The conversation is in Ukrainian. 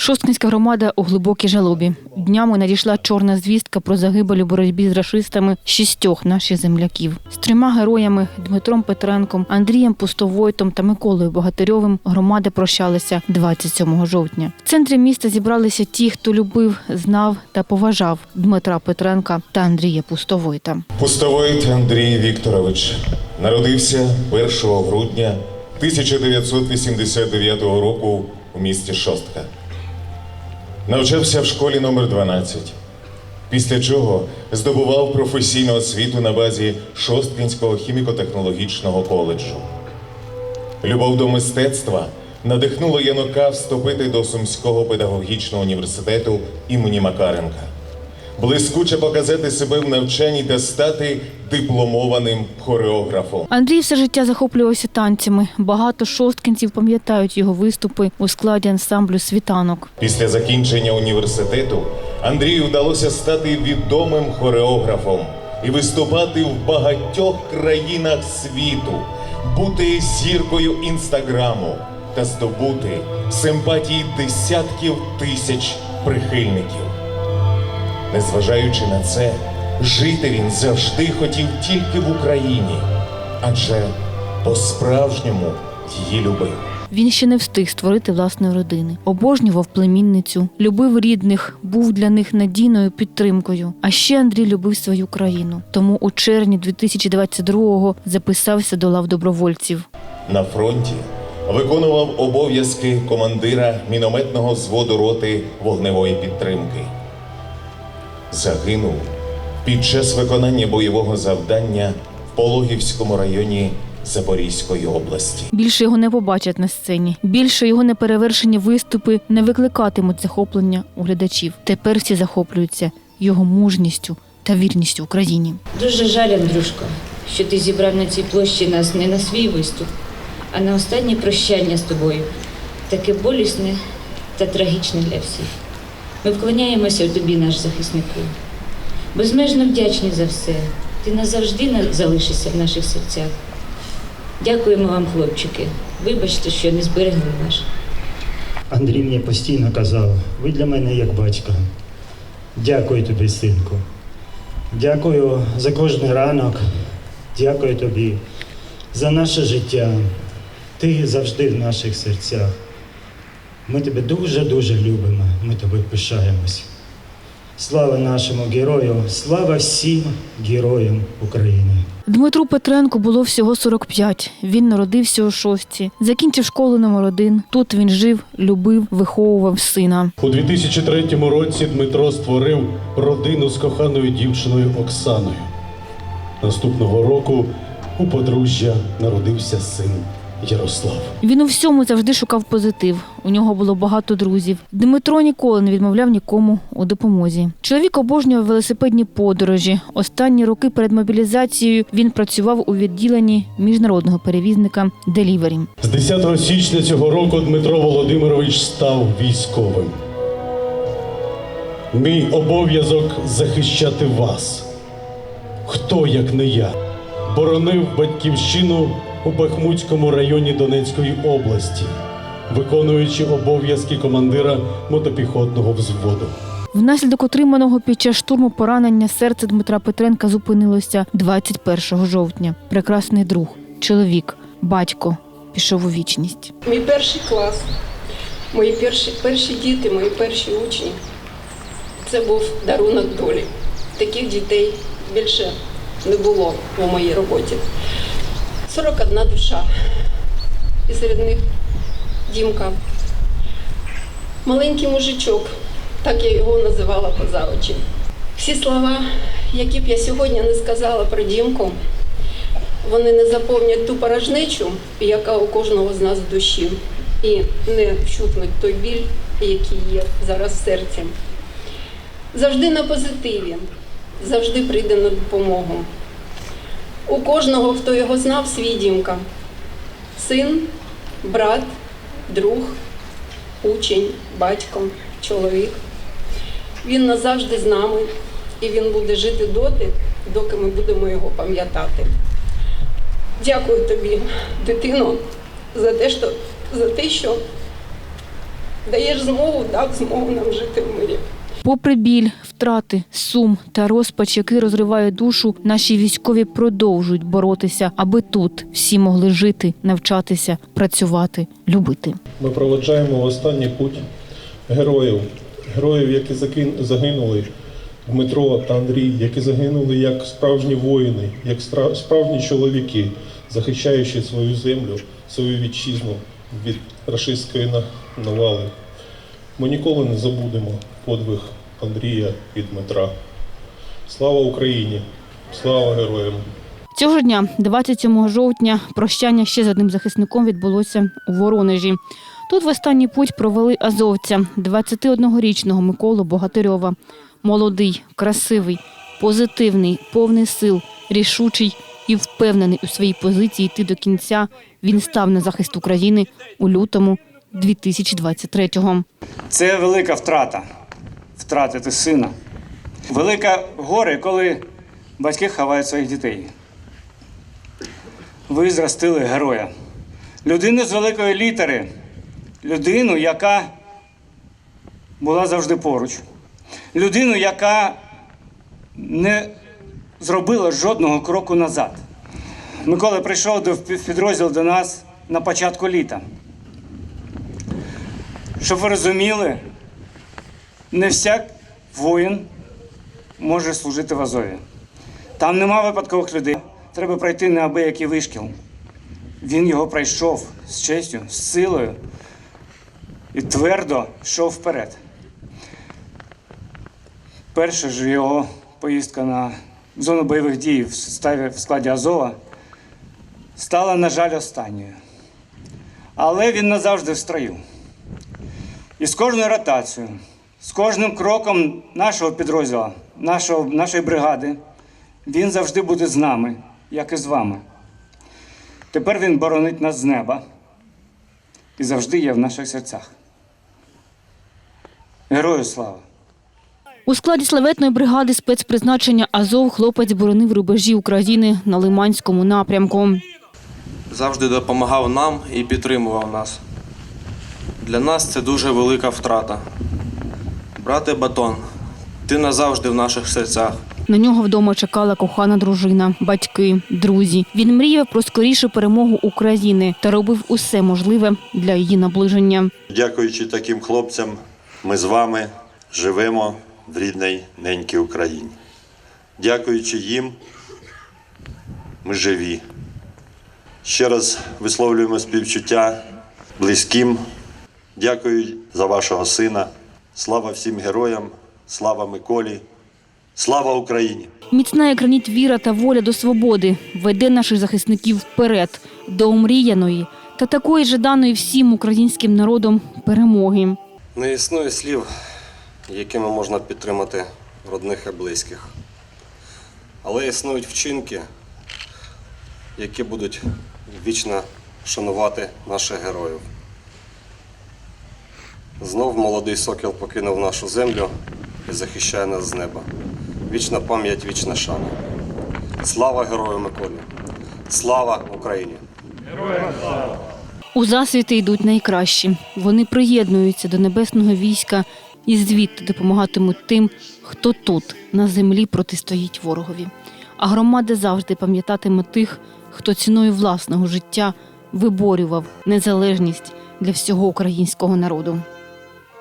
Шосткинська громада у глибокій жалобі. Днями надійшла чорна звістка про загибель у боротьбі з рашистами шістьох наших земляків. З трьома героями Дмитром Петренком, Андрієм Пустовойтом та Миколою Богатирьовим громади прощалися 27 жовтня. В центрі міста зібралися ті, хто любив, знав та поважав Дмитра Петренка та Андрія Пустовойта. Пустовойт Андрій Вікторович народився 1 грудня 1989 року у місті Шостка. Навчався в школі номер 12, після чого здобував професійну освіту на базі Шосткінського хіміко-технологічного коледжу. Любов до мистецтва надихнула Янука вступити до Сумського педагогічного університету імені Макаренка, блискуче показати себе в навчанні та стати дипломованим хореографом. Андрій все життя захоплювався танцями. Багато шосткинців пам'ятають його виступи у складі ансамблю світанок. Після закінчення університету Андрію вдалося стати відомим хореографом і виступати в багатьох країнах світу, бути зіркою інстаграму та здобути симпатії десятків тисяч прихильників. Незважаючи на це, жити він завжди хотів тільки в Україні, адже по-справжньому її любив. Він ще не встиг створити власної родини, обожнював племінницю, любив рідних, був для них надійною підтримкою. А ще Андрій любив свою країну. Тому у червні 2022-го записався до лав добровольців. На фронті виконував обов'язки командира мінометного взводу роти вогневої підтримки. Загинув під час виконання бойового завдання в Пологівському районі Запорізької області. Більше його не побачать на сцені. Більше його неперевершені виступи не викликатимуть захоплення у глядачів. Тепер всі захоплюються його мужністю та вірністю Україні. Дуже жаль, Андрюшко, що ти зібрав на цій площі нас не на свій виступ, а на останнє прощання з тобою. Таке болісне та трагічне для всіх. Ми вклоняємося тобі, наш захиснику. Безмежно вдячні за все. Ти назавжди на- залишишся в наших серцях. Дякуємо вам, хлопчики. Вибачте, що не зберегли вас. Андрій мені постійно казав, ви для мене як батько. Дякую тобі, синку. Дякую за кожний ранок. Дякую тобі за наше життя. Ти завжди в наших серцях. Ми тебе дуже-дуже любимо. Ми тобою пишаємось. Слава нашому герою, слава всім героям України. Дмитру Петренку було всього 45. Він народився у шостці, закінчив школу номер один. Тут він жив, любив, виховував сина. У 2003 році Дмитро створив родину з коханою дівчиною Оксаною. Наступного року у подружжя народився син Ярослав. Він у всьому завжди шукав позитив. У нього було багато друзів. Дмитро ніколи не відмовляв нікому у допомозі. Чоловік обожнював велосипедні подорожі. Останні роки перед мобілізацією він працював у відділенні міжнародного перевізника Делівері. З 10 січня цього року Дмитро Володимирович став військовим. Мій обов'язок захищати вас. Хто, як не я, боронив батьківщину у Бахмутському районі Донецької області, виконуючи обов'язки командира мотопіхотного взводу. Внаслідок отриманого під час штурму поранення серце Дмитра Петренка зупинилося 21 жовтня. Прекрасний друг, чоловік, батько пішов у вічність. Мій перший клас, мої перші, перші діти, мої перші учні. Це був дарунок долі. Таких дітей більше не було у моїй роботі. 41 душа. І серед них Дімка. Маленький мужичок, так я його називала поза очі. Всі слова, які б я сьогодні не сказала про Дімку, вони не заповнять ту порожнечу, яка у кожного з нас в душі, і не вщухнуть той біль, який є зараз в серці. Завжди на позитиві, завжди прийде на допомогу. У кожного, хто його знав, свій дімка. Син, брат, друг, учень, батько, чоловік. Він назавжди з нами, і він буде жити доти, доки ми будемо його пам'ятати. Дякую тобі, дитино, за те, що, за те, що даєш змогу, дав змогу нам жити в мирі. Попри біль, втрати, сум та розпач, який розриває душу, наші військові продовжують боротися, аби тут всі могли жити, навчатися, працювати, любити. Ми проведжаємо останній путь героїв, героїв, які загинули Дмитро та Андрій, які загинули як справжні воїни, як справжні чоловіки, захищаючи свою землю, свою вітчизну від рашистської навали. Ми ніколи не забудемо подвиг Андрія і Дмитра. Слава Україні! Слава героям! Цього ж дня, 27 жовтня, прощання ще з одним захисником відбулося у Воронежі. Тут в останній путь провели азовця, 21-річного Миколу Богатирьова. Молодий, красивий, позитивний, повний сил, рішучий і впевнений у своїй позиції йти до кінця. Він став на захист України у лютому 2023-го. Це велика втрата втратити сина. Велике горе, коли батьки ховають своїх дітей. Ви зростили героя. Людину з великої літери, людину, яка була завжди поруч. Людину, яка не зробила жодного кроку назад. Микола прийшов до підрозділ до нас на початку літа. Щоб ви розуміли, не всяк воїн може служити в Азові. Там нема випадкових людей. Треба пройти неабиякий вишкіл. Він його пройшов з честю, з силою і твердо йшов вперед. Перша ж його поїздка на зону бойових дій в складі Азова стала, на жаль, останньою. Але він назавжди в строю. І з кожною ротацією, з кожним кроком нашого підрозділу, нашого, нашої бригади, він завжди буде з нами, як і з вами. Тепер він боронить нас з неба і завжди є в наших серцях. Герою слава! У складі славетної бригади спецпризначення Азов хлопець боронив рубежі України на Лиманському напрямку. завжди допомагав нам і підтримував нас. Для нас це дуже велика втрата. Брате Батон, ти назавжди в наших серцях. На нього вдома чекала кохана дружина, батьки, друзі. Він мріяв про скорішу перемогу України та робив усе можливе для її наближення. Дякуючи таким хлопцям, ми з вами живемо в рідній ненькій Україні. Дякуючи їм, ми живі. Ще раз висловлюємо співчуття близьким. Дякую за вашого сина. Слава всім героям, слава Миколі, слава Україні! Міцна як граніт віра та воля до свободи веде наших захисників вперед до омріяної та такої жаданої всім українським народом перемоги. Не існує слів, якими можна підтримати родних і близьких. Але існують вчинки, які будуть вічно шанувати наших героїв. Знов молодий сокіл покинув нашу землю і захищає нас з неба. Вічна пам'ять, вічна шана. Слава герою Миколі! Слава Україні! Героям У засвіти йдуть найкращі. Вони приєднуються до небесного війська і звідти допомагатимуть тим, хто тут, на землі, протистоїть ворогові. А громада завжди пам'ятатиме тих, хто ціною власного життя виборював незалежність для всього українського народу.